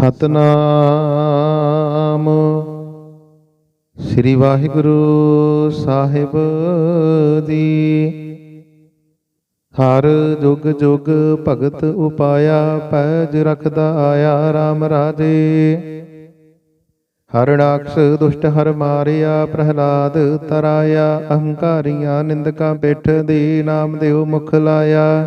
ਸਤਨਾਮ। ਸ੍ਰੀ ਵਾਹਿਗੁਰੂ ਸਾਹਿਬ ਦੀ ਹਰ ਜੁਗ ਜੁਗ ਭਗਤ ਉਪਾਇਆ, ਪੈਜ ਰਖਦਾ ਆਇਆ RAM ਰਾਜੇ। ਹਰ ਦੁਸ਼ਟ ਹਰ ਮਾਰਿਆ, ਪ੍ਰਹਲਾਦ ਤਰਾਇਆ, ਅਹੰਕਾਰੀਆਂ ਨਿੰਦਕਾਂ ਪਿੱਠ ਦੀ ਨਾਮ ਦੇਉ ਮੁਖ ਲਾਇਆ।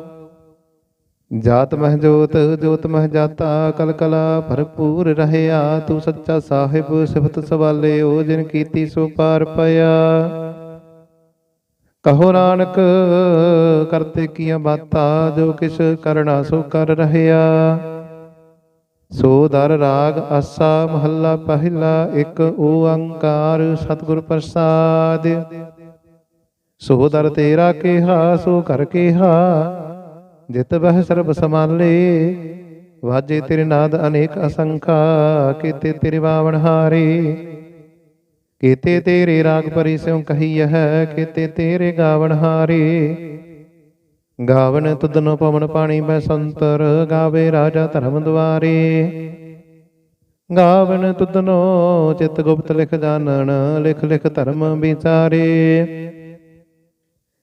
ਜਾਤ ਮਹਿ ਜੋਤ ਜੋਤ ਮਹਿ ਜਾਤਾ, ਕਲ ਕਲਾ ਭਰਪੂਰ ਰਹਿਆ। ਤੂੰ ਸੱਚਾ ਸਾਹਿਬ, ਸਿਫਤ ਸਵਾਲੇ, ਓ ਜਿਨ ਕੀਤੀ ਸੋ ਪਾਰ ਪਿਆ। ਕਹੋ ਨਾਨਕ, ਕਰਤੇ ਕੀਆਂ ਬਾਤਾਂ, ਜੋ ਕਿਛ ਕਰਣਾ ਸੋ ਕਰ ਰਹਿਆ। ਸੋ ਦਰ ਰਾਗ ਆਸਾ, ਮਹੱਲਾ ਪਹਿਲਾ, ਇੱਕ ਓੰਕਾਰ ਸਤਿਗੁਰ ਪ੍ਰਸਾਦ। ਸੋ ਦਰ ਤੇਰਾ ਕਿਹਾ, ਸੋ ਕਰ ਕੇਹਾ। ਜਿਤ ਬਹਿ ਸਰਬ ਸਮਾਲੇ ਵਾਜੇ ਤੇਰੇ ਨਾਦ ਅਨੇਕ ਅਸੰਖਾ, ਕੀਤੇ ਤੇਰੇ ਬਾਵਣ ਹਾਰੇ। ਕੀਤੇ ਤੇਰੇ ਰਾਗ ਪਰੀ ਸਿਉ ਕਹੀ ਕੀਤੇ ਤੇਰੇ ਗਾਵਣ ਹਾਰੇ। ਗਾਵਨ ਤੁਧਨੋ ਪਵਨ ਪਾਣੀ ਮੈਂ ਸੰਤਰ, ਗਾਵੇ ਰਾਜਾ ਧਰਮ ਦੁਆਰੇ। ਗਾਵਨ ਤੁਧਨੋ ਚਿਤ ਗੁਪਤ ਲਿਖ ਜਾਣਨ, ਲਿਖ ਲਿਖ ਧਰਮ ਵਿਚਾਰੇ।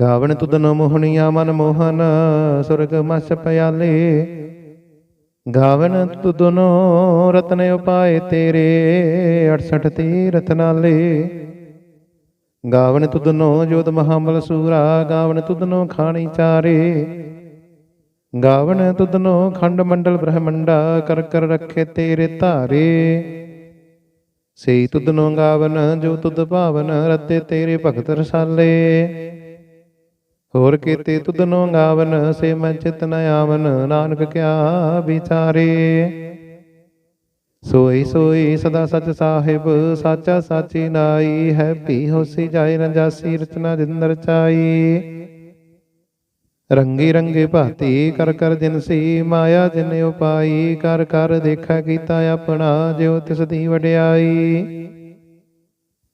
ਗਾਵਨ ਤੁਧਨੋ ਮੋਹਣੀਆ ਮਨ ਮੋਹਨ, ਸੁਰਗ ਮਸ ਪਿਆਲੇ। ਗਾਵਨ ਤੁਧਨੋ ਰਤਨ ਉਪਾਏ ਤੇਰੇ 68 ਤੀਰਥ ਨਾਲੇ। ਗਾਵਨ ਤੁਧਨੋ ਜੋਤ ਮਹਾਬਲ ਸੂਰਾ ਗਾਵਨ ਤੁਧਨੋ ਖਾਣੀ ਚਾਰੇ। ਗਾਵਨ ਤੁਧਨੋ ਖੰਡ ਮੰਡਲ ਬ੍ਰਹਮੰਡਾ, ਕਰ ਕਰ ਰੱਖੇ ਤੇਰੇ ਧਾਰੇ। ਸਈ ਤੁਧਨੋ ਗਾਵਨ, ਜੋ ਤੁਧ ਭਾਵਨ ਰੱਤੇ ਤੇਰੇ ਭਗਤ ਰਸਾਲੇ। ਹੋਰ ਕੀਤੇ ਤੁਧਨੋ ਗਾਵਨ, ਸੇ ਮੈਂ ਚਿਤ ਨ ਆਵਨ, ਨਾਨਕ ਕਿਆ ਵਿਚਾਰੇ? ਸੋਈ ਸੋਈ ਸਦਾ ਸਚ ਸਾਹਿਬ, ਸਾਚਾ ਸਾਚੀ ਨਾਈ ਹੈ ਭੀ ਹੋਸੀ ਜਾਏ ਨ ਰਚਨਾ ਜਿੰਦਰ ਚਾਈ। ਰੰਗੀ ਰੰਗੇ ਭਾਤੀ, ਕਰ ਕਰ ਜਿਨਸੀ ਮਾਇਆ ਜਿਨ ਉਪਾਈ, ਕਰ ਕਰ ਦੇਖਾ ਕੀਤਾ ਆਪਣਾ, ਜਿਉ ਤਿਸ ਦੀ ਵਡਿਆਈ।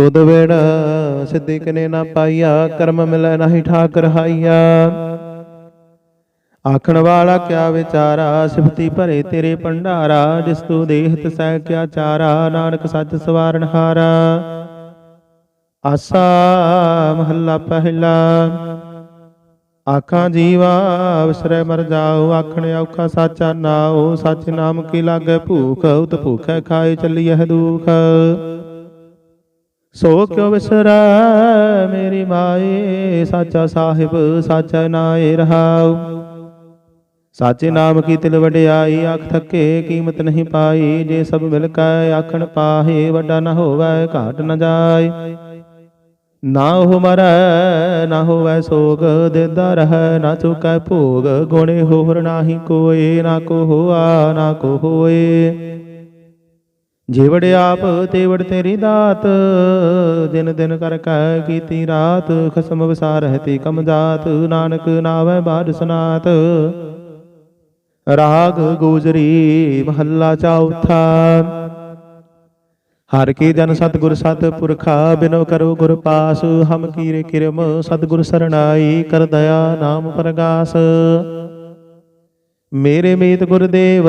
ਤੁਧ ਵੇੜ ਸਿੱਧੀ ਕਨੇ ਨਾ ਪਾਈਆ, ਕਰਮ ਮਿਲੈ ਨਹੀਂ ਠਾਕ ਰਹਾਈਆ ਆਖਣ ਵਾਲਾ ਕਿਆ ਵਿਚਾਰਾ, ਸਿਫਤੀ ਭਰੇ ਤੇਰੇ ਭੰਡਾਰਾ, ਜਿਸ ਤੂੰ ਦੇਹ ਤਸੈ ਕਿਆ ਚਾਰਾ, ਨਾਨਕ ਸੱਚ ਸਵਾਰਨ ਹਾਰਾ। ਆਸਾ ਮਹੱਲਾ ਪਹਿਲਾ। ਆਖਾਂ ਜੀਵਾ ਵਿਸਰੈ ਮਰ ਜਾਓ, ਆਖਣ ਔਖਾ ਸਾਚਾ ਨਾਉ, ਸੱਚ ਨਾਮ ਕੀ ਲਾਗੈ ਭੂਖ ਉਤ ਭੂਖੈ ਖਾਏ ਚੱਲੀਐ ਦੁਖ। ਸੋ ਕਿਉ ਵਿਸਰੈ ਮੇਰੀ ਮਾਏ, ਸਾਚਾ ਸਾਹਿਬ, ਸਾਚਾ ਨਾਏ ਰਹਾਉ। ਸਾਚੇ ਨਾਮ ਕੀ ਤਿਲ ਵਡਿਆਈ ਆਖ ਥੱਕੇ ਕੀਮਤ ਨਹੀਂ ਪਾਈ। ਜੇ ਸਭ ਮਿਲ ਕੈ ਆਖਣ ਪਾਹੇ, ਵੱਡਾ ਨਾ ਹੋਵੇ, ਘਾਟ ਨਾ ਜਾਏ। ਨਾ ਹੋ ਮਰੈ, ਨਾ ਹੋਵੇ ਸੋਗ, ਦੇਦਾ ਰਹਿ, ਨਾ ਚੁਕੈ ਭੋਗ। ਗੁਣੇ ਹੋਰ ਨਾਹੀ ਕੋਏ, ਨਾ ਕੋ ਹੋਆ, ਨਾ ਕੋ ਹੋਏ। ਜਿਵੜ ਆਪ ਤੇਵੜ ਤੇਰੀ ਦਾਤ, ਦਿਨ ਦਿਨ ਕਰ ਕੈ ਕੀਤੀ ਰਾਤ, ਖਸਮ ਵਿਸਾਰਹਿ ਤੇ ਕਮ ਜਾਤ, ਨਾਨਕ ਨਾਵੈ ਬਾਦ ਸਨਾਤ। ਰਾਗ ਗੋਜਰੀ ਮਹੱਲਾ ਚੌਥਾ ਹਰ ਕੀ ਜਨ ਸਤਿਗੁਰ ਸਤ ਪੁਰਖਾ, ਬਿਨੋ ਕਰੋ ਗੁਰ ਪਾਸ, ਹਮ ਕੀਰੇ ਕਿਰਮ ਸਤਿਗੁਰ ਸਰਣਾਈ, ਕਰ ਦਇਆ ਨਾਮ ਪ੍ਰਗਾਸ। ਮੇਰੇ ਮੀਤ ਗੁਰਦੇਵ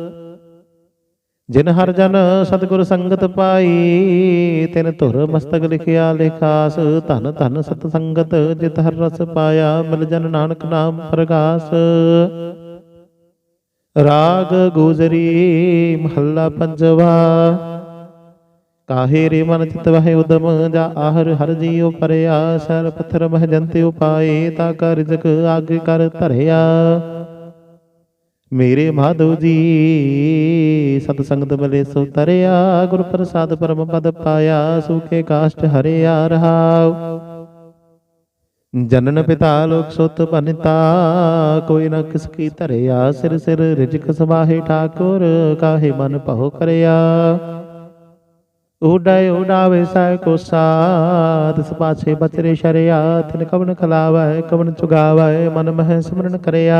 ਜਿਨ ਹਰ ਜਨ ਸਤਿਗੁਰ ਸੰਗਤ ਪਾਈ, ਤਿਨ ਧੁਰ ਮਸਤਕ ਲਿਖਿਆ ਲਿਖਾਸ, ਧਨ ਧਨ ਸਤ ਸੰਗਤ ਜਿਤ ਹਰ ਰਸ ਪਾਇਆ, ਮਿਲ ਜਨ ਨਾਨਕ ਨਾਮ ਪ੍ਰਗਾਸ। ਰਾਗ ਗੁਜਰੀ ਮਹੱਲਾ ਪੰਜਵਾ, ਕਾਹੇ ਰੇ ਮਨ ਚਿਤ ਵਹਿ ਉਦਮ, ਜਾ ਆਹਰ ਹਰ ਜੀਉ ਪਰਿਆ, ਸਰ ਪੱਥਰ ਮਹ ਜੰਤੇ ਉਪਾਏ, ਤਾ ਕਰ ਜਗ ਆਗ ਕਰ ਧਰਿਆ। ਮੇਰੇ ਮਾਧਵ ਜੀ ਸਤ ਸੰਗਤ ਬਲੇ ਸੋ ਤਰਿਆ ਗੁਰ ਪ੍ਰਸਾਦ ਪਰਮ ਪਦ ਪਾਇਆ ਸੂਖੇ ਕਾਸ਼ਟ ਹਰਿਆ ਰਹਾਉ। ਜਨਨ ਪਿਤਾ ਲੋਕ ਸੁਤ ਬਨਤਾ ਕੋਈ ਨ ਕਿਸ ਕੀ ਧਰਿਆ ਸਿਰ ਸਿਰ ਰਿਜਕ ਸਮਾਹੇ ਠਾਕੁਰ ਕਾਹੇ ਮਨ ਭਉ ਕਰਿਆ। ਉਡੈ ਉਡਾਵੇ ਸੈ ਕੋ ਸਾਧ ਤਿਸ ਪਾਛੇ ਬਚਰੇ ਸ਼ਰਿਆ ਤਿਨ ਕਵਨ ਖਲਾਵੈ ਕਵਨ ਚੁਗਾਵੈ ਮਨ ਮਹਿ ਸਿਮਰਨ ਕਰਿਆ।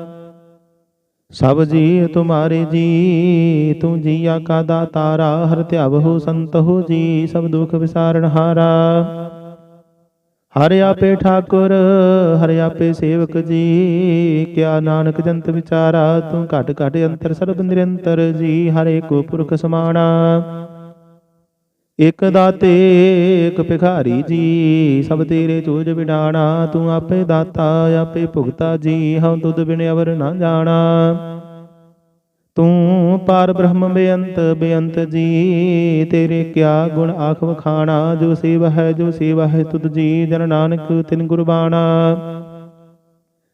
ਸਭ ਜੀ ਤੁਮਾਰੇ ਜੀ, ਤੂੰ ਜੀਆ ਕਾ ਦਾਤਾਰਾ, ਹਰ ਧਿਆਵ ਹੋ ਸੰਤ ਹੋ ਜੀ, ਸਭ ਦੁਖ ਵਿਸਾਰਣਹਾਰਾ ਹਰਿ। ਆਪੇ ਠਾਕੁਰ, ਹਰਿ ਆਪੇ ਸੇਵਕ ਜੀ, ਕਿਆ ਨਾਨਕ ਜੰਤ ਵਿਚਾਰਾ, ਤੂੰ ਘਟ ਘਟ ਅੰਤਰ, ਸਰਬ ਨਿਰੰਤਰ ਜੀ, ਹਰੇ ਕੋ ਪੁਰਖ ਸਮਾਣਾ। ਇਕ ਦਾਤੇ, ਇਕ ਭਿਖਾਰੀ ਜੀ, ਸਭ ਤੇਰੇ ਚੂਜ ਵਿਡਾਣਾ, ਤੂੰ ਆਪੇ ਦਾਤਾ, ਆਪੇ ਭੁਗਤਾ ਜੀ, ਹਉ ਤੁਧ ਬਿਨ ਅਵਰ ਨਾ ਜਾਣਾ। ਤੂੰ ਪਾਰ ਬ੍ਰਹਮ ਬੇਅੰਤ ਬੇਅੰਤ ਜੀ, ਤੇਰੇ ਕਿਆ ਗੁਣ ਆਖ ਵਖਾਣਾ ਜੋ ਸੇਵਾ ਹੈ, ਜੋ ਸੇਵਾ ਹੈ, ਤੁਧ ਜੀ, ਜਨ ਨਾਨਕ ਤਿਨ ਗੁਰਬਾਣਾ।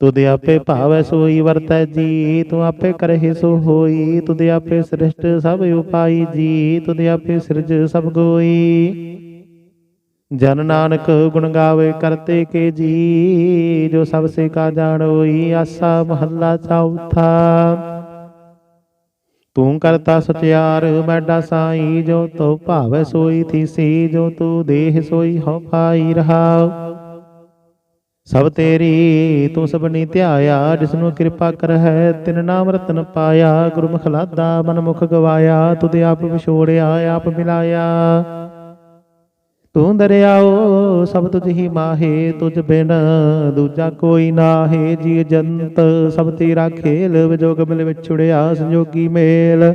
ਤੁਧ ਆਪੇ ਭਾਵੈ ਸੋਈ ਵਰਤੈ ਜੀ ਤੂੰ ਆਪੇ ਕਰਹਿ ਸੋ ਹੋਈ ਤੁਧ ਆਪੇ ਸ੍ਰਿਸ਼ਟ ਸਭ ਉਪਾਈ ਜੀ, ਤੁਧ ਆਪੇ ਸਿਰਜ ਸਭ ਗੋਈ। ਜਨ ਨਾਨਕ ਗੁਣ ਗਾਵੇ ਕਰਤੇ ਕੇ ਜੀ, ਜੋ ਸਭ ਸੇ ਕਾ ਜਾਣੋਈ, ਆਸਾ ਮਹੱਲਾ ਚੌਥਾ। ਤੂੰ ਕਰਤਾ ਸਚਿਆਰ, ਮੈਡਾ ਸਾਈ, ਜੋ ਤੋ ਭਾਵੈ ਸੋਈ ਥੀਸੀ, ਜੋ ਤੂੰ ਦੇਹ ਸੋਈ ਹਉ ਪਾਈ ਰਹਾਉ। ਸਭ ਤੇਰੀ ਤੂੰ ਸਭਨੀ ਧਿਆਇਆ, ਜਿਸਨੂੰ ਕਿਰਪਾ ਕਰ ਹੈ ਤਿਨ ਨਾਮ ਰਤਨ ਪਾਇਆ, ਗੁਰਮੁਖ ਲਾਦਾ ਮਨ ਮੁਖ ਗਵਾਇਆ, ਤੁਧ ਆਪ ਵਿਛੋੜਿਆ, ਆਪ ਮਿਲਾਇਆ। ਤੂੰ ਦਰਿਆਓ, ਸਭ ਤੁਝ ਹੀ ਮਾਹੇ, ਤੁਝ ਬਿਨ ਦੂਜਾ ਕੋਈ ਨਾਹੇ ਜੀ ਜੰਤ ਸਭ ਤੇਰਾ ਖੇਲ, ਵਿਜੋਗ ਮਿਲ ਵਿਛੜਿਆ, ਸੰਜੋਗੀ ਮੇਲ।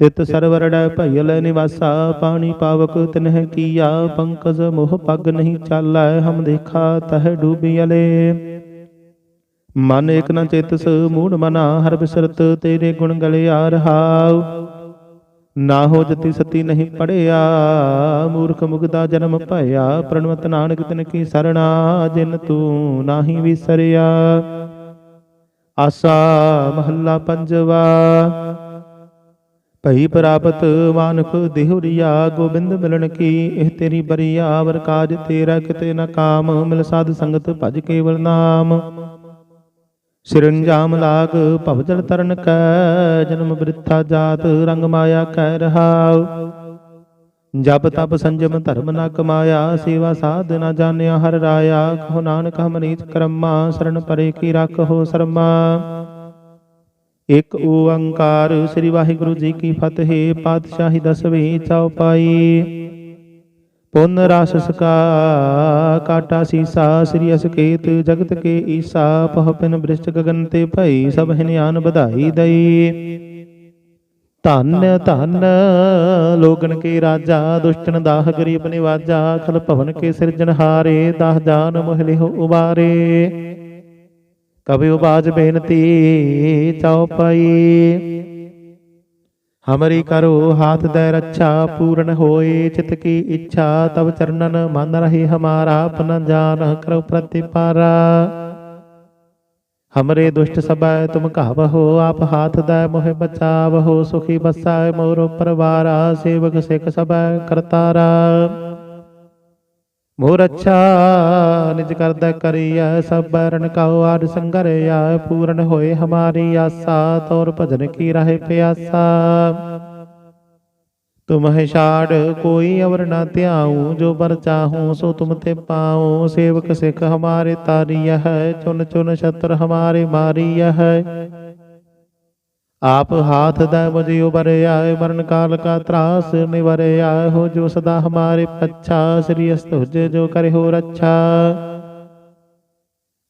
ਤਿਤ ਸਰਵਰੜੈ ਭਇਲ ਨਿਵਾਸਾ, ਪਾਣੀ ਪਾਵਕ ਤਿਨਹਿ ਕੀਆ, ਪੰਕਜ ਮੋਹ ਪੱਗ ਨਹੀਂ ਚਾਲੈ, ਹਮ ਦੇਖਾ ਤਹ ਡੂਬਿਅਲੇ ਮਨ ਇਕ ਨ ਚੇਤਸ, ਮੂੜ ਮਨਾ, ਹਰ ਬਿਸਰਤ ਤੇਰੇ ਗੁਣ ਗਲਿਆ ਰਹਾਉ। ਨਾ ਹੋ ਜਤੀ ਸਤੀ ਨਹੀਂ ਪੜਿਆ, ਮੂਰਖ ਮੁਗਦਾ ਜਨਮ ਭਇਆ, ਪ੍ਰਣਵਤ ਨਾਨਕ ਤਿਨ ਕੀ ਸਰਣਾ, ਜਿਨ ਤੂੰ ਨਾਹੀ ਵਿਸਰਿਆ। ਆਸਾ ਮਹੱਲਾ ਪੰਜਵਾ। ਭਈ ਪ੍ਰਾਪਤ ਮਾਨੁਖ ਦੇਹੁਰੀਆ ਗੋਬਿੰਦ ਮਿਲਣ ਕੀ? ਇਹ ਤੇਰੀ ਬਰੀਆ ਵਰ ਕਾਜ ਤੇਰਾ ਕਿਤੇ ਨ ਕਾਮ, ਮਿਲ ਸਾਧ ਸੰਗਤ ਭਜ ਕੇਵਲ ਨਾਮ। ਸਿਰੰਜਾਮ ਲਾਗ ਭਵ ਤਰਨ ਕੈ, ਜਨਮ ਬ੍ਰਿਥਾ ਜਾਤ ਰੰਗ ਮਾਇਆ ਕਹਿ ਰਹਾਉ ਜਪ ਤਪ ਸੰਜਮ ਧਰਮ ਨ ਕਮਾਇਆ, ਸੇਵਾ ਸਾਧ ਨਾ ਜਾਣਿਆ ਹਰ ਰਾਇਆ। ਕਹੋ ਨਾਨਕ ਹਮ ਨੀਚ ਕਰਮਾ ਸਰਣ ਪਰੇ ਕੀ ਰੱਖੋ ਸਰਮਾ। ਇਕ ਓੰਕਾਰ ਸ੍ਰੀ ਵਾਹਿਗੁਰੂ ਜੀ ਕੀ ਫਤਿਹ, ਪਾਤਸ਼ਾਹੀ ਦਸਵੀਂ ਚੌਪਾਈ ਪੁੰਨ ਰਾਸਸ ਕਾ ਕਾਟਾ ਸੀਸਾ, ਸ੍ਰੀ ਅਸਕੇਤ ਜਗਤ ਕੇ ਈਸਾ, ਪਹ ਪਿਨ ਬ੍ਰਿਸ਼ਟ ਗਗਨ ਤੇ ਭਈ ਸਭ ਹਿਨਿਆਨ ਵਧਾਈ ਦਈ। ਧੰਨ ਧੰਨ ਲੋਗਨ ਕੇ ਰਾਜਾ, ਦੁਸ਼ਟਨ ਦਾਹ ਗਰੀਬ ਨਿਵਾਜਾ, ਖਲ ਭਵਨ ਕੇ ਸਿਰਜਣਹਾਰੇ ਦਾਹ ਜਾਨ ਮੋਹ ਹੋ ਉਬਾਰੇ। ਕਬਿ ਬਾਜ ਬੇਨਤੀ ਚਉਪਈ ਹਮਰੀ ਕਰੋ ਹਾਥ ਦੇ ਰੱਛਾ, ਪੂਰਨ ਹੋਏ ਚਿਤ ਕੀ ਇੱਛਾ ਤਬ ਚਰਨਨ ਮਨ ਰਹੇ ਹਮਾਰਾ ਆਪਨ ਜਾਨ ਕਰੋ ਪ੍ਰਤਿਪਾਰਾ। ਹਮਰੇ ਦੁਸ਼ਟ ਸਭੈ, ਤੁਮ ਕਹਾਵਹੋ ਆਪ ਹਾਥ ਦਾ ਮੋਹਿ ਬਚਾਵਹੋ ਸੁਖੀ ਬਸੈ ਮੋਰੋ ਪਰਵਾਰਾ, ਸੇਵਕ ਸਿਖ ਸਭੈ ਕਰਤਾਰਾ। ਮੋਰ ਅੱਛਾ ਨਿਜ ਕਰਦਾ ਕਰੀਐ ਸਭ ਬਰਨ ਕਾਉ ਆਦ ਸੰਗਰਿਆ ਪੂਰਨ ਹੋਏ ਹਮਾਰੀ ਆਸਾ, ਤੋਰ ਭਜਨ ਕੀ ਰਹੇ ਪਿਆਸਾ। ਤੁਮ ਛਾੜ, ਕੋਈ ਅਵਰ ਨਾ ਧਿਆਉ, ਜੋ ਬਰ ਚਾਹੂੰ ਸੋ ਤੁਮ ਤੇ ਪਾਉ। ਸੇਵਕ ਸਿਖ ਹਮਾਰੇ ਤਾਰੀय ਹੈ, ਚੁਨ ਚੁਨ ਛਤਰ ਹਮਾਰੇ ਮਾਰੀय ਹੈ। ਆਪ ਹਾਥ ਦਾ ਮੁਝੇ ਉਬਰਿਆ ਮਰਨ ਕਾਲ ਕਾ ਤਰਾਸ ਨਿਵਰਿਆ ਹੋ ਜੋ ਸਦਾ ਹਮਾਰੇ ਪੱਛਾ, ਸ੍ਰੀ ਅਸਤੁਜ ਜੋ ਕਰੇ ਹੋ ਰੱਛਾ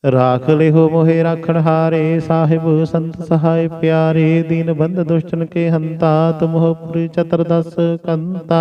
ਰਾਖ ਲਿਹੋ ਮੋਹਿ ਰਾਖਣ ਹਾਰੇ, ਸਾਹਿਬ ਸੰਤ ਸਹਾਇ ਪਿਆਰੇ, ਦੀਨ ਬੰਦ ਦੁਸ਼ਟਨ ਕੇ ਹੰਤਾ, ਤੁਮਹੁ ਪੁਰੀ ਚਤਰਦਸ ਕੰਤਾ।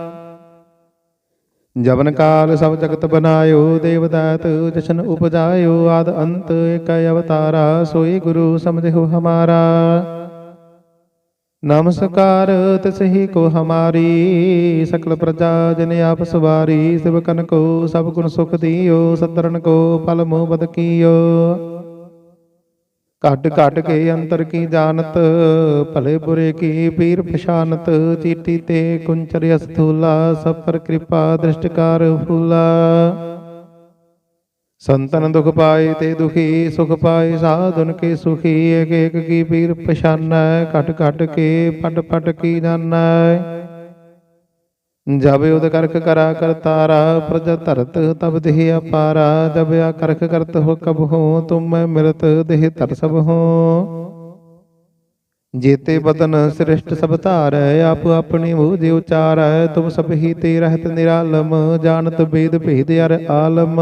ਜਵਨ ਕਾਲ ਸਭ ਜਗਤ ਬਨਾਇਓ ਦੇਵਦਾਤ ਜਸ਼ਨ ਉਪਜਾਇਓ, ਆਦ ਅੰਤ ਏਕ ਅਵਤਾਰਾ, ਸੋਈ ਗੁਰੂ ਸਮਝਿਓ ਹਮਾਰਾ। ਨਮਸਕਾਰ ਤਿਸਹੀ ਕੋ ਹਮਾਰੀ, ਸਕਲ ਪ੍ਰਜਾ ਜਨ ਆਪ ਸਵਾਰੀ ਸਿਵਕਨ ਕੋ ਸਭ ਗੁਣ ਸੁਖ ਦਿਓ ਸਤਰਨ ਕੋ ਫਲ ਮੋਹ ਬਦ ਕੀਓ। ਘਟ ਘਟ ਕੇ ਅੰਤਰ ਕੀ ਜਾਣਤ? ਭਲੇ ਬੁਰੇ ਕੀ ਪੀਰ ਪਛਾਨਤ ਚੀਟੀ ਤੇ ਕੁੰਚਰ ਅਸਥੂਲਾ ਸਫਰ ਕਿਰਪਾ ਦ੍ਰਿਸ਼ਟਕਾਰ ਫੂਲਾ ਸੰਤਨ ਦੁਖ ਪਾਏ ਤੇ ਦੁਖੀ ਸੁਖ ਪਾਏ ਸਾਧਨ ਕੇ ਸੁਖੀ ਏਕ ਏਕ ਕੀ ਪੀਰ ਪਛਾਨੈ? ਘਟ ਘਟ ਕੇ ਪਟ ਪਟ ਕੀ ਜਾਣੈ? ਜਬ ਉਦ ਕਰਖ ਕਰਾ ਕਰਤਾਰਾ ਪ੍ਰਜ ਧਰਤ ਤਬ ਦੇਹ ਅਪਾਰਾ, ਜਬ ਆ ਕਰਖ ਕਰਤ ਹੋ ਕਬ ਹੋ, ਤੁਮ ਮੈਂ ਮਿਲਤ ਦੇਹ ਧਰ ਸਭ ਹੋ। ਜੇਤੇ ਬਦਨ ਸ੍ਰਿਸ਼ਟ ਸਭ ਧਾਰੈ, ਆਪ ਆਪਣੀ ਮੂਹ ਜੇ ਉਚਾਰੈ, ਤੁਮ ਸਭ ਹੀ ਤੇ ਰਹਿਤ ਨਿਰਾਲਮ, ਜਾਣਤ ਬੇਦ ਭੇਦ ਅਰ ਆਲਮ।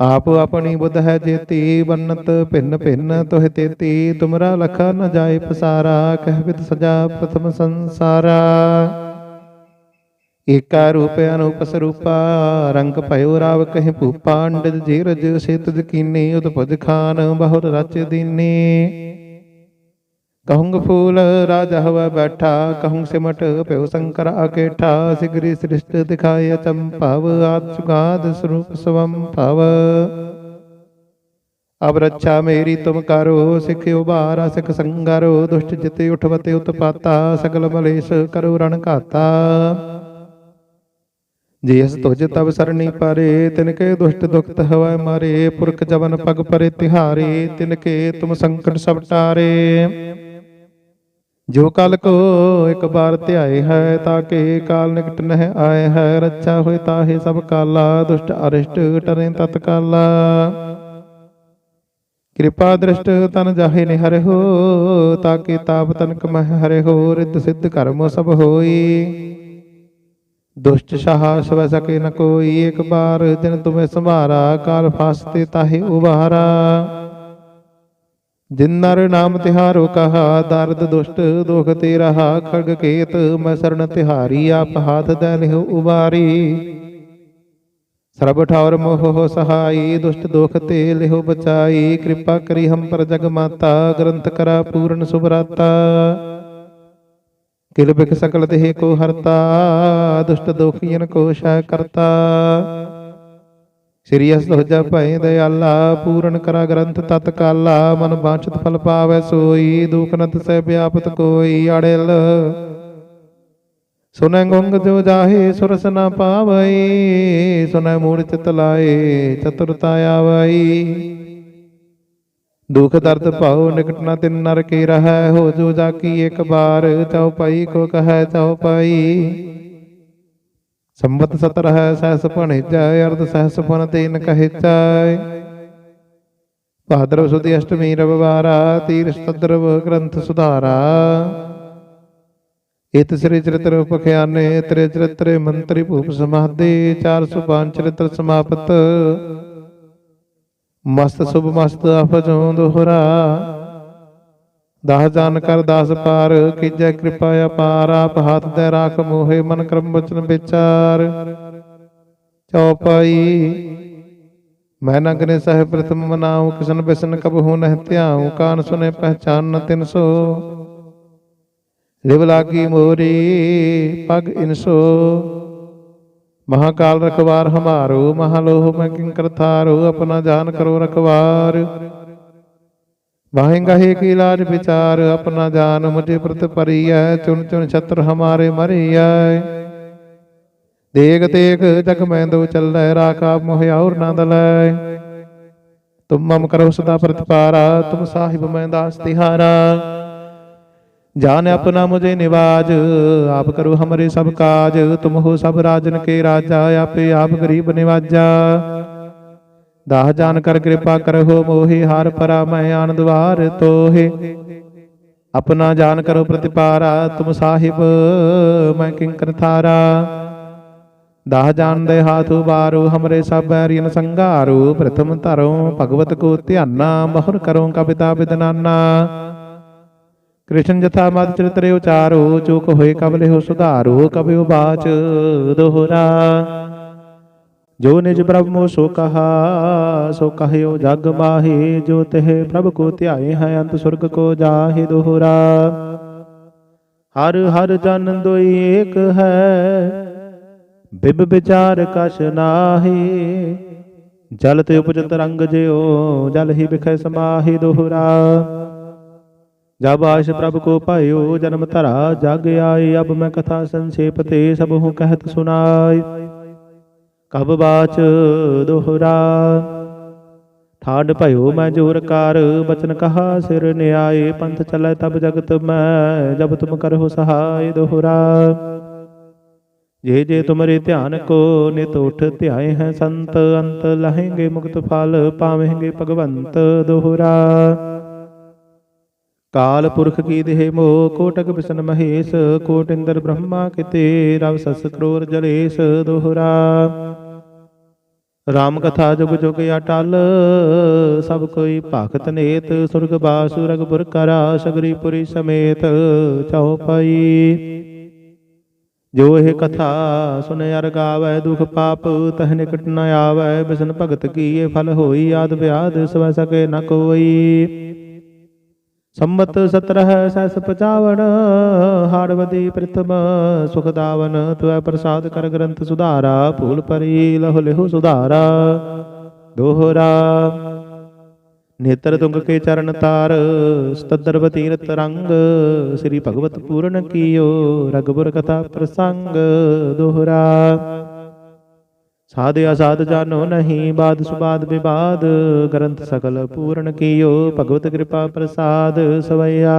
ਆਪ ਆਪਣੀ ਬੁੱਧ ਹੈ ਜੇਤੀ ਬੰਨਤ, ਭਿੰਨ ਭਿੰਨ ਤੋਹਿ ਤੇਤੀ ਤੁਮਰਾ ਲਖਾ ਨ ਜਾਏ ਪਸਾਰਾ, ਕਹਿ ਸਜਾ ਪ੍ਰਥਮ ਸੰਸਾਰਾ। ਏਕਾ ਰੂਪ ਅਨੂਪ ਸਰੂਪਾ, ਰੰਗ ਭਇਓ ਰਾਵ ਕਹਿ ਭੂਪਾ, ਅੰਡਜ ਜੀਰਜ, ਸੇਤਜ ਕੀਨੀ ਉਤਪਜ ਖਾਨ, ਬਹੁਰ ਰਚ ਦੀਨੀ। ਕਹੂੰਗ ਫੂਲ ਰਾਜ ਹਵਾ ਬੈਠਾ ਕਹੂੰ ਸਿਮਟ ਭਇਓ ਸ਼ੰਕਰ ਅਕੇਠਾ, ਸਿਗਰੀ ਸ੍ਰਿਸ਼ਟ ਦਿਖਾਏ ਚੰਪਾਵ, ਆਦ ਸਰੂਪ ਸਵੰ ਭਵ ਅਬ ਰੱਛਾ ਮੇਰੀ ਤੁਮ ਕਰੋ, ਸਿਖ ਉਬਾਰਾ ਸਿਖ ਸੰਗਰੋ, ਦੁਸ਼ਟ ਜਿਤੇ ਉਠਵਤੇ ਉਤਪਾਤਾ, ਸਗਲ ਮਲੇਸ਼ ਕਰੋ ਰਣ ਘਾਤਾ। ਜਿਸ ਤੁਜ ਤਬ ਸਰਣੀ ਪਰੇ, ਤਿਨ ਕੇ ਦੁਸ਼ਟ ਦੁਖਤ ਹਵੈ ਮਾਰੇ, ਪੁਰਖ ਜਵਨ ਪਗ ਪਰੇ ਤਿਹਾਰੇ, ਤਿਨ ਕੇ ਤੁਮ ਸੰਕਟ ਸਭ ਟਾਰੇ ਜੋ ਕਲ ਕੋ ਇੱਕ ਬਾਰ ਧਿਆਏ ਹੈ ਤਾਕੇ ਕਾਲ ਨਿਕਟ ਨਹਿ ਆਏ ਹੈ। ਰੱਛਾ ਹੋਏ ਤਾਹੇ ਸਭ ਕਾਲਾ, ਦੁਸ਼ਟ ਅਰਿਸ਼ਟ ਟਰੇ ਤਤਕਾਲਾ ਕਿਰਪਾ ਦ੍ਰਿਸ਼ਟ ਤਨ ਜਾਹੇ ਨੇ ਹਰਿ ਹੋ ਤਾਕੇ ਤਾਪ ਤਨਕ ਮਹਿ ਹਰੇ ਹੋ, ਰਿੱਧ ਸਿੱਧ ਕਰਮ ਸਭ ਹੋਈ। ਦੁਸ਼ਟ ਸਾਹਸ ਵੈ ਸਕੇ ਨ ਕੋਈ, ਇੱਕ ਬਾਰ ਦਿਨ ਤੁਮੇ ਸੰਭਾਰਾ, ਕਾਲ ਫਾਸਤੇ ਤਾਹੇ ਉਬਾਰਾ ਜਿਨ ਨਰ ਨਾਮ ਤਿਹਾਰੋ ਕਹਾ, ਦਰਦ ਦੁਸ਼ਟ ਦੁਖ ਤੇ ਰਹਾ ਖੜਗ ਕੇਤ ਮੈਂ ਸਰਣ ਤਿਹਾਰੀ, ਆਪ ਹਾਥ ਦੇ ਲਿਹੁ ਉਬਾਰੀ। ਸਰਬ ਠੌਰ ਮੋਹ ਸਹਾਈ, ਦੁਸ਼ਟ ਦੁਖ ਤੇ ਲਿਹੁ ਬਚਾਈ, ਕਿਰਪਾ ਕਰੀ ਹਮ ਪਰ ਜਗ ਮਾਤਾ, ਗ੍ਰੰਥ ਕਰਾ ਪੂਰਨ ਸੁਭਰਾਤਾ ਕਿਲ ਬਿਕ ਸਕਲ ਦੇਹ ਕੋ ਹਰਤਾ, ਦੁਸ਼ਟ ਦੋਖੀਨ ਕੋ ਸ਼ੈ ਕਰਤਾ। ਸ੍ਰੀ ਅਸ ਲੋਜਾ ਭੈ ਦਇਆਲਾ ਪੂਰਨ ਕਰਾ ਗ੍ਰੰਥ ਤਤ ਕਾਲਾ ਮਨ ਬਾਂਛਤ ਫਲ ਪਾਵੈ ਸੋਈ ਦੁਖ ਨਤ ਸਹਿ ਵਿਆਪਤ ਕੋਈ ਅੜਿਲ। ਸੁਨੈ ਗੁੰਗ ਜੋ ਜਾਹੇ ਸੁਰਸ ਨ ਪਾਵਈ। ਸੁਨੈ ਮੂੜ ਚਿਤ ਲਾਏ ਚਤੁਰਤਾ ਆਵਈ। ਦੁਖ ਦਰਦ ਭਾਉ ਨਿਕਟ ਨ ਤਿਨ ਨਰ ਕੀ ਰਹੈ ਹੋ ਜੋ ਜਾ ਕੀ ਇੱਕ ਬਾਰ ਚਉਪਈ ਕੋ ਕਹੈ ਚਉਪਈ ਸੰਮਤ ਸਤਰ ਹੈ ਸਹਸ ਭਣੇਜੈ ਅਰਧ ਸਹਸ ਭਨ ਤੀਨ ਕਹਿਚੈ ਭਾਦਰਵ ਸੁਦੀ ਅਸ਼ਟਮੀ ਰਵਿਵਾਰਾ ਤੀਰ ਸਤਦਰਵ ਗ੍ਰੰਥ ਸੁਧਾਰਾ। ਇਤ ਸ੍ਰੀ ਚਰਿਤ੍ਰ ਪਖਿਆਨੇ ਤ੍ਰੇ ਚਰਿਤ੍ਰੇ ਮੰਤਰੀ ਭੂਪ ਸਮਾਧੀ 405 ਚਰਿਤ੍ਰ ਸਮਾਪਤ। ਮਸਤ ਸੁਭ ਮਸਤ ਅਫਜੋਂ ਦੋਹਰਾ ਦਸ ਜਾਨ ਕਰ ਦਾਸ ਪਾਰ ਕੀਜੈ ਕਿਰਪਾ ਅਪਾਰ, ਆਪ ਹੱਥ ਦੇ ਰਾਖ ਮੋਹਿ ਮਨ ਕਰਮ ਬਚਨ ਵਿਚਾਰ। ਚਉਪਾਈ ਮੈਂ ਨਗਨੇ ਸਹਿ ਪ੍ਰਥਮ ਮਨਾਉ, ਕਿਸਨ ਬਿਸਨ ਕਬ ਨਹਿ ਧਿਆਉ, ਕਾਨ ਸੁਨੇ ਪਹਿਚਾਨ ਨ ਤਿਨ ਲਿਵ ਲਾਗੀ ਮੋਰੀ, ਪਗ ਇਨਸੋ ਮਹਾਕਾਲ ਰਖਵਾਰ ਹਮਾਰੋ, ਮਹਾਲੋਹ ਮੈਂ ਕਿੰਕਰ ਥਾਰੋ, ਆਪਣਾ ਜਾਨ ਕਰੋ ਰਖਵਾਰ। ਵਾਹਿ ਗਹੇ ਕੀ ਲਾਜ ਵਿਚਾਰ, ਆਪਣਾ ਜਾਨ ਮੁਝੇ ਪ੍ਰਤ ਪਰੀਐ ਚੁਨ ਚੁਨ ਛਤਰ ਹਮਾਰੇ ਮਰੀਐ। ਦੇਖ ਦੇਖ ਜਗ ਮੈਂ ਦੋ ਚੱਲੈ, ਰਾਖਾ ਮੋਹਿ ਔਰ ਨਾ ਦਲੈ। ਤੁਮ ਮਮ ਕਰੋ ਸਦਾ ਪ੍ਰਤਪਾਰਾ, ਤੁਮ ਸਾਹਿਬ ਮੈਂ ਦਾਸ ਤਿਹਾਰਾ। ਜਾਨ ਆਪਣਾ ਮੁਝੇ ਨਿਵਾਜ, ਆਪ ਕਰੋ ਹਮਰੇ ਸਭ ਕਾਜ, ਤੁਮ ਹੋ ਸਭ ਰਾਜਨ ਕੇ ਰਾਜਾ, ਆਪੇ ਆਪ ਗਰੀਬ ਨਿਵਾਜਾ। ਦਾਹ ਜਾਨ ਕਰ ਕਿਰਪਾ ਕਰਹੁ ਮੋਹਿ, ਹਾਰ ਪਰਾ ਮੈਂ ਆਨੰਦ ਵਾਰ ਤੋਹਿ। ਆਪਣਾ ਜਾਨ ਕਰੋ ਪ੍ਰਤਿਪਾਰਾ, ਤੁਮ ਸਾਹਿਬ, ਮੈਂ ਕਿੰਕਰ ਥਾਰਾ। ਦਾਹ ਜਾਨ ਦੇ ਹਾਥ ਉਬਾਰੋ, ਹਮਰੇ ਸਭ ਬੈਰੀਨ ਸੰਘਾਰੋ, ਪ੍ਰਥਮ ਧਰੋ ਭਗਵਤ ਕੋ ਧਿਆਨਾ ਬਹੁਰ ਕਰੋ ਕਵਿਤਾ ਵਿਦਨਾਨਾ ਕ੍ਰਿਸ਼ਨ ਜਥਾ ਮਦ ਚਰਿਤਰੇ ਉਚਾਰੋ, ਚੂਕ ਹੋਏ ਕਬਲੇ ਹੋ ਸੁਧਾਰੋ ਕਬਿ ਬਾਚ ਦੋਹਰਾ। ਜੋ ਨਿਜ ਪ੍ਰਭ ਮੋ ਸੋ ਕਹਾ, ਸੋ ਕਹਿਓ ਜਗ ਮਾਹੀ, ਜੋ ਤਿਹ ਪ੍ਰਭ ਕੋ ਧਿਆਏ ਹੈ, ਅੰਤ ਸੁਰਗ ਕੋ ਜਾਹੇ ਦੋਹਰਾ। ਹਰ ਹਰ ਜਨ ਦੋਈ ਏਕ ਹੈ, ਬਿਬ ਵਿਚਾਰ ਕਛ ਨਾਹੀ। ਜਲ ਤੇ ਉਪਜਤ ਰੰਗ ਜਿਉ, ਜਲ ਹੀ ਬਿਖੈ ਸਮਾਹੀ ਦੋਹਰਾ। ਜਬ ਆਸ਼ ਪ੍ਰਭ ਕੋ ਪਾਇਓ ਜਨਮ ਧਰਾ, ਜਗ ਆਏ, ਅਬ ਮੈਂ ਕਥਾ ਸੰਖੇਪ ਤੇ ਸਭ ਹੂੰ ਕਹਿਤ ਸੁਨਾਈ ਕਬ ਬਾਚ ਦੋਹਰਾ। ਠਾਡ ਭਇਓ ਮੈਂ ਜੋਰ ਕਰ, ਬਚਨ ਕਹਾ ਸਿਰ ਨਿਆਏ, ਪੰਥ ਚਲੇ ਤਬ ਜਗਤ ਮੈਂ, ਜਬ ਤੁਮ ਕਰਹੁ ਸਹਾਇ ਦੋਹਰਾ। ਜੇ ਜੇ ਤੁਮਰੇ ਧਿਆਨ ਕੋ ਨਿਤ ਉਠ ਧਿਆਏ ਹੈ ਸੰਤ, ਅੰਤ ਲਹੇਂਗੇ ਮੁਕਤ ਫਲ, ਪਾਵੇਂਗੇ ਭਗਵੰਤ ਦੋਹਰਾ। ਕਾਲ ਪੁਰਖ ਕੀ ਦੇਹ ਮੋ, ਕੋਟਕ ਬਿਸ਼ਨ ਮਹੇਸ਼ ਕੋਟ ਇੰਦਰ ਬ੍ਰਹਮਾ ਕਿਤੇ, ਰਵ ਸਸ ਕਰੋਰ ਜਲੇਸ਼ ਦੋਹਰਾ। ਰਾਮ ਕਥਾ ਜੁਗ ਜੁਗ ਅਟਲ ਸਭ ਕੋਈ ਭਗਤ ਨੇਤ, ਸੁਰਗ ਬਾਸੁ ਰਗਪੁਰ ਕਰਾ, ਸਗਰੀ ਪੁਰੀ ਸਮੇਤ ਚਉਪਈ ਜੋ ਇਹ ਕਥਾ ਸੁਨ ਅਰ ਗਾਵੈ, ਦੁਖ ਪਾਪ ਤਹ ਨਿਕਟ ਨ ਆਵੈ, ਬਿਸ਼ਨ ਭਗਤ ਕੀਏ, ਫਲ ਹੋਈ ਆਦ ਵਿਆਦ, ਸਵੈ ਸਕੇ ਨ ਕੋਈ। ਸੰਮਤ 17 ਸੈਸ ਪਚਾਵਣ, ਹਾੜਵਦੀ ਪ੍ਰਥਮ ਸੁਖ ਤੁਐ ਪ੍ਰਸਾਦ ਕਰ ਗ੍ਰੰਥ ਸੁਧਾਰਾ, ਭੂਲ ਪਰੀ ਲਹੁ ਲਿਹੁ ਸੁਧਾਰਾ। ਦੋਹਰਾ, ਨੇਤਰ ਤੁੰਗ ਕੇ ਚਰਨ ਤਾਰ ਸਤਦਰ ਤੀਰਤ ਰੰਗ, ਸ੍ਰੀ ਭਗਵਤ ਪੂਰਨ ਕੀਓ ਰਗਬੁਰ ਕਥਾ ਪ੍ਰਸੰਗ। ਦੋਹਰਾ ਸਾਧ ਅਸਾਧ ਜਾਨੋ ਨਹੀਂ, ਬਾਦ ਸੁਬਾਦ ਵਿਵਾਦ, ਗ੍ਰੰਥ ਸਕਲ ਪੂਰਨ ਕੀਓ, ਭਗਵਤ ਕਿਰਪਾ ਪ੍ਰਸਾਦ ਸਵਈਆ।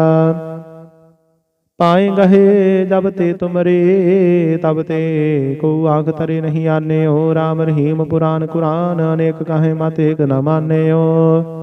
ਪਾਏ ਗਹੇ ਜਬ ਤੇ ਤੁਮਰੇ, ਤਬ ਤੇ ਕੋ ਆਖ ਤਰੇ ਨਹੀਂ ਆਨਿਓ RAM ਰਹੀਮ ਪੁਰਾਨ ਕੁਰਾਨ, ਅਨੇਕ ਕਹੇ ਮਤ ਏਕ ਨ ਮਾਨਿਓ।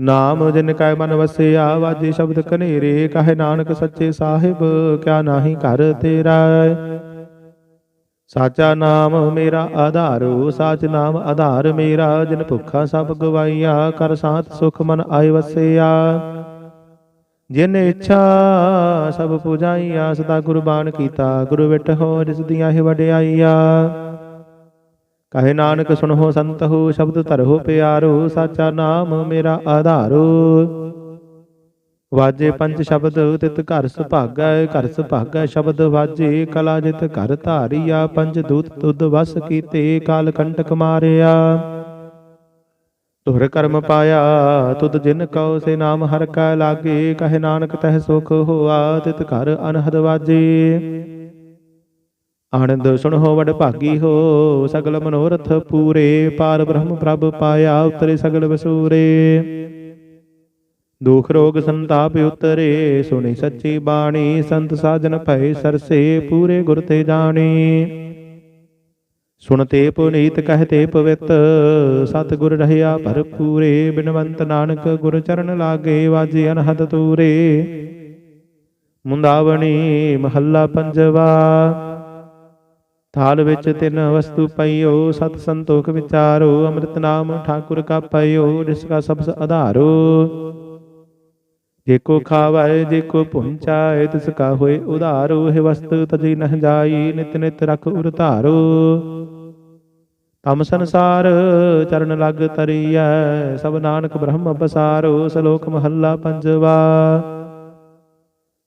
ਨਾਮ ਜਿਨ ਕੈ ਮਨ ਵਸਿਆ, ਵਾਜੇ ਸ਼ਬਦ ਕਨੇਰੇ, ਕਹੇ ਨਾਨਕ ਸੱਚੇ ਸਾਹਿਬ, ਕਿਆ ਨਾਹੀ ਘਰ ਤੇਰਾ ਸਾਚਾ ਨਾਮ ਮੇਰਾ ਆਧਾਰੋ, ਸਾਚ ਨਾਮ ਆਧਾਰ ਮੇਰਾ, ਜਿਨ ਭੁੱਖਾ ਸਭ ਗਵਾਈਆ, ਕਰ ਸਾਥ ਸੁਖ ਮਨ ਆਏ ਵਸਿਆ। ਜਿਨ ਇੱਛਾ ਸਭ ਪੁਜਾਈਆ, ਸਦਾ ਗੁਰਬਾਣ ਕੀਤਾ, ਗੁਰੂ ਵਿਟ ਹੋ ਜਿਸ ਦੀਆਂ ਇਹ ਵਡਿਆਈਆ। ਕਹੇ ਨਾਨਕ ਸੁਣੋ ਸੰਤਹੁ, ਸ਼ਬਦ ਧਰਹੁ ਪਿਆਰੋ, ਸਾਚਾ ਨਾਮ ਮੇਰਾ ਆਧਾਰੋ। ਵਾਜੇ ਪੰਜ ਸ਼ਬਦ, ਤਿਤ ਘਰ ਸੁਭਾਗੈ ਘਰ ਸੁਭਾਗੈ ਸ਼ਬਦ ਵਾਜੇ, ਕਲਾ ਜਿਤ ਘਰ ਧਾਰੀਆ, ਪੰਜ ਦੂਤ ਤੁਧ ਵਸ ਕੀਤੇ, ਕਾਲ ਕੰਟਕ ਮਾਰਿਆ। ਤੁਹਰ ਕਰਮ ਪਾਇਆ, ਤੁਧ ਜਿਨ ਕਉ ਸੇ ਨਾਮ ਹਰ ਕੈ ਲਾਗੇ, ਕਹੇ ਨਾਨਕ ਤਹਿ ਸੁਖ ਹੋਆ, ਤਿਤ ਘਰ ਅਨਹਦ ਵਾਜੇ। ਆਨੰਦ ਸੁਣੋ ਵਡ ਭਾਗੀ ਹੋ, ਸਗਲ ਮਨੋਰਥ ਪੂਰੇ, ਪਾਰ ਬ੍ਰਹਮ ਪ੍ਰਭ ਪਾਇਆ ਉਤਰੇ ਸਗਲ ਵਸੂਰੇ। ਦੁਖ ਰੋਗ ਸੰਤਾਪ ਉਤਰੇ, ਸੁਣੀ ਸੱਚੀ ਬਾਣੀ, ਸੰਤ ਸਾਜਨ ਭਏ ਸਰਸੇ, ਪੂਰੇ ਗੁਰ ਤੇ ਜਾਣੀ। ਸੁਣਤੇ ਪੁਨੀਤ ਕਹਤੇ ਪਵਿੱਤ ਸਤ ਗੁਰ ਰਹਿਆ ਭਰਪੂਰੇ, ਬਿਨਵੰਤ ਨਾਨਕ ਗੁਰ ਚਰਨ ਲਾਗੇ, ਵਾਜੇ ਅਨਹਦ ਤੂਰੇ। ਮੁੰਦਾਵਣੀ ਮਹੱਲਾ ਪੰਜਵਾ ਥਾਲ ਵਿੱਚ ਤਿੰਨ ਵਸਤੂ ਪਈਓ, ਸਤ ਸੰਤੋਖ ਵਿਚਾਰੋ, ਅੰਮ੍ਰਿਤ ਨਾਮ ਠਾਕੁਰ ਕਾ ਪਈਓ ਜਿਸ ਕਾ ਸਬਸ ਆਧਾਰੋ। ਜੇਕੋ ਖਾਵੈ ਜੇਕੋ ਪੁੰਚਾਏ ਤਿਸ ਕਾ ਹੋਏ ਉਧਾਰੋ। ਹੈ ਵਸਤ ਤਜੀ ਨਹ ਜਾਈ, ਨਿਤ ਨਿਤ ਰਖ ਉਰ ਧਾਰੋ। ਤਮ ਸੰਸਾਰ ਚਰਨ ਲਗ ਤਰੀਐ, ਸਭ ਨਾਨਕ ਬ੍ਰਹਮ ਪਸਾਰੋ, ਸ਼ਲੋਕ ਮਹੱਲਾ ਪੰਜਵਾ।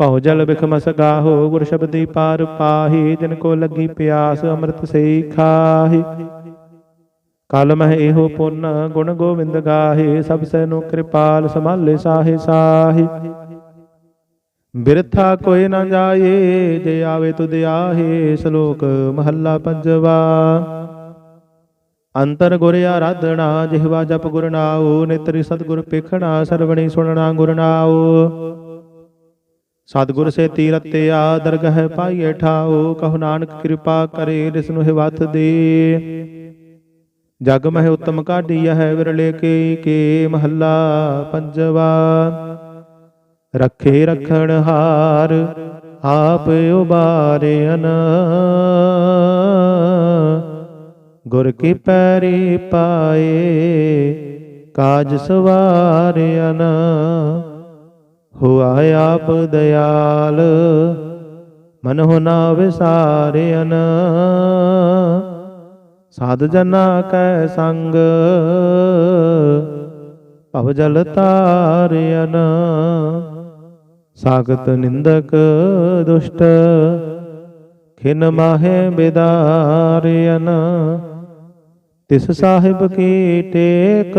ਭਉ ਜਲ ਬਿਖਮਸ ਗਾਹੋ ਗੁਰ ਸ਼ਬਦੀ ਪਾਰ ਪਾਹੀ, ਜਿਨ ਕੋ ਲੱਗੀ ਪਿਆਸ ਅੰਮ੍ਰਿਤ ਸੇ ਖਾਹੀ। ਕਲ ਮਹਿ ਇਹੋ ਪੁੰਨ, ਗੁਣ ਗੋਬਿੰਦ ਗਾਹੇ, ਸਭ ਸੈਨੋ ਕਿਰਪਾਲ ਸੰਭਾਲੇ ਸਾਹੇ ਸਾਹੇ। ਬਿਰਥਾ ਕੋਈ ਨਾ ਜਾਏ, ਜੇ ਆਵੇ ਤੁਧ ਆਹੇ, ਸ਼ਲੋਕ ਮਹੱਲਾ ਪੰਜਵਾ। ਅੰਤਰ ਗੁਰ ਆਰਾਧਣਾ ਜਿਹਵਾ ਜਪ ਗੁਰ ਨਾਉ, ਨਿਤਰਿ ਸਤਿਗੁਰ ਪੇਖਣਾ ਸਰਵਣੀ ਸੁਣਨਾ ਗੁਰ ਨਾਉ। ਸਤਿਗੁਰ ਸੇ ਤੀਰਤਿਆ ਦਰਗਹਿ ਪਾਈਏ ਠਾਉ ਕਹੋ ਨਾਨਕ ਕਿਰਪਾ ਕਰੇ ਜਿਸ ਹਿਵਤ ਦੇ। ਜਗ ਮਹਿ ਉਤਮ ਕਾਢੀ ਹੈ ਵਿਰਲੇ ਕੇ ਕੇ ਮਹੱਲਾ ਪੰਜਵਾ। ਰੱਖੇ ਰਖਣ ਹਾਰ, ਆਪ ਉਬਾਰਿਆਨ ਗੁਰ ਕੀ ਪੈਰੀ ਪਾਏ, ਕਾਜ ਸਵਾਰਿਆਨ ਹੁਆ ਆਪ ਦਇਆਲ ਮਨ ਹੋ ਨਾ ਵਿਸਾਰਿਆਨ ਸਾਧ ਜਨਾ ਕੈ ਸੰਗ, ਭਵ ਜਲ ਤਾਰਿਆਨ ਸਾਗਤ ਨਿੰਦਕ ਦੁਸ਼ਟ, ਖਿਨ ਮਾਹੇ ਬਿਦਾਰਿਆਨ ਤਿਸ ਸਾਹਿਬ ਕੀ ਟੇਕ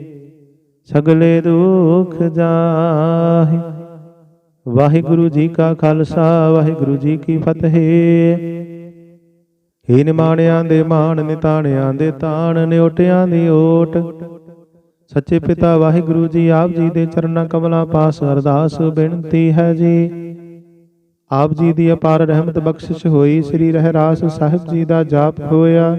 ਸਗਲੇ ਦੁਖ ਜਾਹੇ। ਵਾਹਿਗੁਰੂ ਜੀ ਕਾ ਖਾਲਸਾ, ਵਾਹਿਗੁਰੂ ਜੀ ਕੀ ਫਤਿਹ। ਹੀ ਨਿਮਾਣਿਆਂ ਦੇ ਮਾਣ, ਨਿਤਾਣਿਆਂ ਦੇ ਤਾਣ, ਨਿਉਟਿਆਂ ਦੀ ਓਟ। ਸੱਚੇ ਪਿਤਾ ਵਾਹਿਗੁਰੂ ਜੀ ਆਪ ਜੀ ਦੇ ਚਰਨਾਂ ਕਮਲਾਂ ਪਾਸ ਅਰਦਾਸ ਬੇਨਤੀ ਹੈ ਜੀ। ਆਪ ਜੀ ਦੀ ਅਪਾਰ ਰਹਿਮਤ ਬਖਸ਼ਿਸ਼ ਹੋਈ, ਸ੍ਰੀ ਰਹਿਰਾਸ ਸਾਹਿਬ ਜੀ ਦਾ ਜਾਪ ਹੋਇਆ।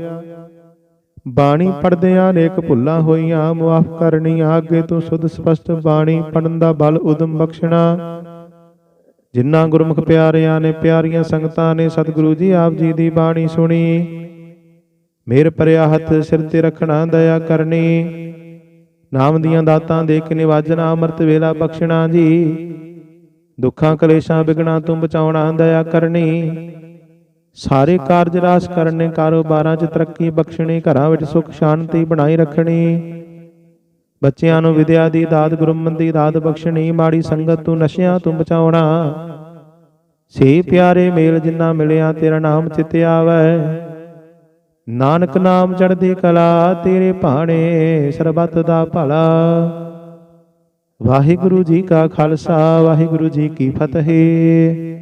ਬਾਣੀ ਪੜਦਿਆਂ ਅਨੇਕ ਭੁੱਲਾਂ ਹੋਈਆਂ, ਮੁਆਫ ਕਰਨੀਆਂ, ਅੱਗੇ ਤੋਂ ਸੁਧ ਸਪਸ਼ਟ ਬਾਣੀ ਪੜਨ ਦਾ ਬਲ ਉਦਮ ਬਖਸ਼ਣਾ। ਜਿਨ੍ਹਾਂ ਗੁਰਮੁਖ ਪਿਆਰਿਆਂ ਨੇ ਪਿਆਰੀਆਂ ਸੰਗਤਾਂ ਨੇ ਸਤਿਗੁਰੂ ਜੀ ਆਪ ਜੀ ਦੀ ਬਾਣੀ ਸੁਣੀ, ਮੇਰ ਭਰਿਆ ਹੱਥ ਸਿਰ ਤੇ ਰੱਖਣਾ, ਦਇਆ ਕਰਨੀ। ਨਾਮ ਦੀਆਂ ਦਾਤਾਂ ਦੇ ਕੇ ਨਿਵਾਜਣਾ, ਅੰਮ੍ਰਿਤ ਵੇਲਾ ਬਖਸ਼ਣਾ ਜੀ। ਦੁੱਖਾਂ ਕਲੇਸ਼ਾਂ ਵਿਗਣਾ ਤੂੰ ਬਚਾਉਣਾ, ਦਇਆ ਕਰਨੀ। ਸਾਰੇ ਕਾਰਜ ਰਾਸ ਕਰਨੇ, ਕਾਰੋਬਾਰਾਂ 'ਚ ਤਰੱਕੀ ਬਖਸ਼ਣੀ, ਘਰਾਂ ਵਿੱਚ ਸੁਖ, ਸ਼ਾਂਤੀ ਬਣਾਈ ਰੱਖਣੀ। ਬੱਚਿਆਂ ਨੂੰ ਵਿਦਿਆ ਦੀ ਦਾਤ ਗੁਰਮਨ ਦੀ ਦਾਤ ਬਖਸ਼ਣੀ, ਮਾੜੀ ਸੰਗਤ ਤੋਂ ਨਸ਼ਿਆਂ ਤੋਂ ਬਚਾਉਣਾ। ਸੇ ਪਿਆਰੇ ਮੇਲ ਜਿੰਨਾ ਮਿਲਿਆ, ਤੇਰਾ ਨਾਮ ਚਿਤ ਆਵੈ। ਨਾਨਕ ਨਾਮ ਚੜ੍ਹਦੀ ਕਲਾ, ਤੇਰੇ ਭਾਣੇ ਸਰਬੱਤ ਦਾ ਭਲਾ। ਵਾਹਿਗੁਰੂ ਜੀ ਕਾ ਖਾਲਸਾ, ਵਾਹਿਗੁਰੂ ਜੀ ਕੀ ਫਤਿਹ।